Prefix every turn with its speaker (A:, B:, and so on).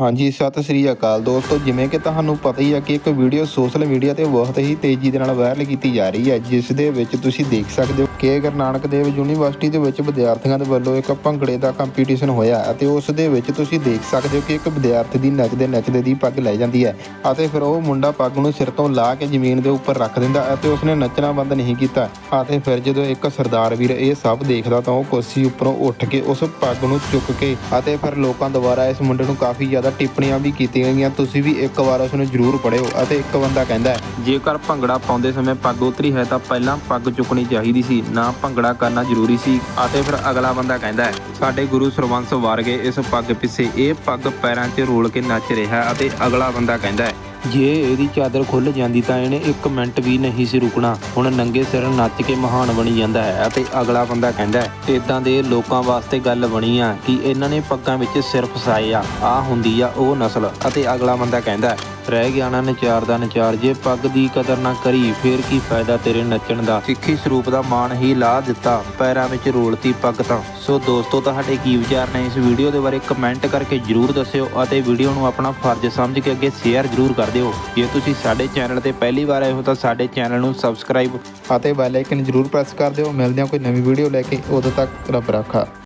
A: ਹਾਂਜੀ, ਸਤਿ ਸ੍ਰੀ ਅਕਾਲ ਦੋਸਤੋ। ਜਿਵੇਂ ਕਿ ਤੁਹਾਨੂੰ ਪਤਾ ਹੀ ਹੈ ਕਿ ਇੱਕ ਵੀਡੀਓ ਸੋਸ਼ਲ ਮੀਡੀਆ ਤੇ ਬਹੁਤ ਹੀ ਤੇਜ਼ੀ ਦੇ ਨਾਲ ਵਾਇਰਲ ਕੀਤੀ ਜਾ ਰਹੀ ਹੈ, ਜਿਸ ਦੇ ਵਿੱਚ ਤੁਸੀਂ ਦੇਖ ਸਕਦੇ ਹੋ ਕਿ ਗੁਰੂ ਨਾਨਕ ਦੇਵ ਯੂਨੀਵਰਸਿਟੀ ਦੇ ਵਿੱਚ ਵਿਦਿਆਰਥੀਆਂ ਦੇ ਵੱਲੋਂ ਇੱਕ ਭੰਗੜੇ ਦਾ ਕੰਪੀਟੀਸ਼ਨ ਹੋਇਆ ਅਤੇ ਉਸ ਦੇ ਵਿੱਚ ਤੁਸੀਂ ਦੇਖ ਸਕਦੇ ਹੋ ਕਿ ਇੱਕ ਵਿਦਿਆਰਥੀ ਦੀ ਨੱਚਦੇ ਨੱਚਦੇ ਦੀ ਪੱਗ ਲੈ ਜਾਂਦੀ ਹੈ ਅਤੇ ਫਿਰ ਉਹ ਮੁੰਡਾ ਪੱਗ ਨੂੰ ਸਿਰ ਤੋਂ ਲਾ ਕੇ ਜ਼ਮੀਨ ਦੇ ਉੱਪਰ ਰੱਖ ਦਿੰਦਾ ਅਤੇ ਉਸਨੇ ਨੱਚਣਾ ਬੰਦ ਨਹੀਂ ਕੀਤਾ। ਅਤੇ ਫਿਰ ਜਦੋਂ ਇੱਕ ਸਰਦਾਰ ਵੀਰ ਇਹ ਸਭ ਦੇਖਦਾ ਤਾਂ ਉਹ ਕੁਰਸੀ ਉੱਪਰੋਂ ਉੱਠ ਕੇ ਉਸ ਪੱਗ ਨੂੰ ਚੁੱਕ ਕੇ ਅਤੇ ਫਿਰ ਲੋਕਾਂ ਦੁਆਰਾ ਇਸ ਮੁੰਡੇ ਨੂੰ ਕਾਫੀ ਜ਼ਿਆਦਾ ਟਿੱਪਣੀਆਂ ਵੀ ਕੀਤੀਆਂ ਗਈਆਂ, ਤੁਸੀਂ ਵੀ ਇੱਕ ਵਾਰ ਉਸ ਨੂੰ ਜ਼ਰੂਰ ਪੜਿਓ ਅਤੇ ਇੱਕ ਬੰਦਾ ਕਹਿੰਦਾ ਹੈ, ਜੇਕਰ ਭੰਗੜਾ ਪਾਉਂਦੇ ਸਮੇਂ ਪੱਗ ਉਤਰੀ ਹੈ ਤਾਂ ਪਹਿਲਾਂ ਪੱਗ ਚੁੱਕਣੀ ਚਾਹੀਦੀ ਸੀ, ਨਾ ਭੰਗੜਾ ਕਰਨਾ ਜ਼ਰੂਰੀ ਸੀ। ਅਤੇ ਫਿਰ ਅਗਲਾ ਬੰਦਾ ਕਹਿੰਦਾ ਹੈ, ਸਾਡੇ ਗੁਰੂ ਸਰਵੰਸ ਵਾਰਗੇ ਇਸ ਪੱਗ ਪਿੱਛੇ ਇਹ ਪੱਗ ਪੈਰਾਂ 'ਚ ਰੋਲ ਕੇ ਨੱਚ ਰਿਹਾ ਅਤੇ ਅਗਲਾ ਬੰਦਾ ਕਹਿੰਦਾ ਹੈ ਜੇ ਇਹਦੀ ਚਾਦਰ ਖੁੱਲ ਜਾਂਦੀ ਤਾਂ ਇਹਨੇ ਇੱਕ ਮਿੰਟ ਵੀ ਨਹੀਂ ਸੀ ਰੁਕਣਾ। ਹੁਣ ਨੰਗੇ ਸਿਰ ਨੱਚ ਕੇ ਮਹਾਨ ਬਣੀ ਜਾਂਦਾ ਹੈ ਅਤੇ ਅਗਲਾ ਬੰਦਾ ਕਹਿੰਦਾ ਹੈ ਇਦਾਂ ਦੇ ਲੋਕਾਂ ਵਾਸਤੇ ਗੱਲ ਬਣੀ ਆ ਕਿ ਇਹਨਾਂ ਨੇ ਪੱਗਾਂ ਵਿੱਚ ਸਿਰ ਫਸਾਏ ਆ ਆ ਹੁੰਦੀ ਆ ਉਹ ਨਸਲ। ਅਤੇ ਅਗਲਾ ਬੰਦਾ ਕਹਿੰਦਾ ਰਹਿ ਗਿਆ ਨਾ, ਨਚਾਰ ਦਾ ਨਚਾਰ, ਜੇ ਪੱਗ ਦੀ ਕਦਰ ਨਾ ਕਰੀ, ਫੇਰ ਕੀ ਫਾਇਦਾ ਤੇਰੇ ਨੱਚਣ ਦਾ? ਸਿੱਖੀ ਸਰੂਪ ਦਾ ਮਾਣ ਹੀ ਲਾ ਦਿੱਤਾ, ਪੈਰਾਂ ਵਿੱਚ ਰੋਲਤੀ ਪੱਗ ਤਾਂ। ਸੋ ਦੋਸਤੋ, ਤੁਹਾਡੇ ਕੀ ਵਿਚਾਰ ਨੇ? ਇਸ ਵੀਡੀਓ ਦੇ ਬਾਰੇ ਕਮੈਂਟ ਕਰਕੇ ਜਰੂਰ ਦੱਸਿਓ ਅਤੇ ਵੀਡੀਓ ਨੂੰ ਆਪਣਾ ਫਰਜ਼ ਸਮਝ ਕੇ ਅੱਗੇ ਸ਼ੇਅਰ ਜਰੂਰ ਕਰ ਦਿਓ। ਜੇ ਤੁਸੀਂ ਸਾਡੇ ਚੈਨਲ ਤੇ ਪਹਿਲੀ ਵਾਰ ਆਏ ਹੋ, ਤਾਂ ਸਾਡੇ ਚੈਨਲ ਨੂੰ ਸਬਸਕ੍ਰਾਈਬ ਅਤੇ ਬੈਲ ਆਈਕਨ ਜਰੂਰ ਪ੍ਰੈਸ ਕਰ ਦਿਓ। ਮਿਲਦੇ ਹਾਂ ਕੋਈ ਨਵੀਂ ਵੀਡੀਓ ਲੈ ਕੇ। ਉਦੋਂ ਤੱਕ ਰੱਬ ਰਾਖਾ।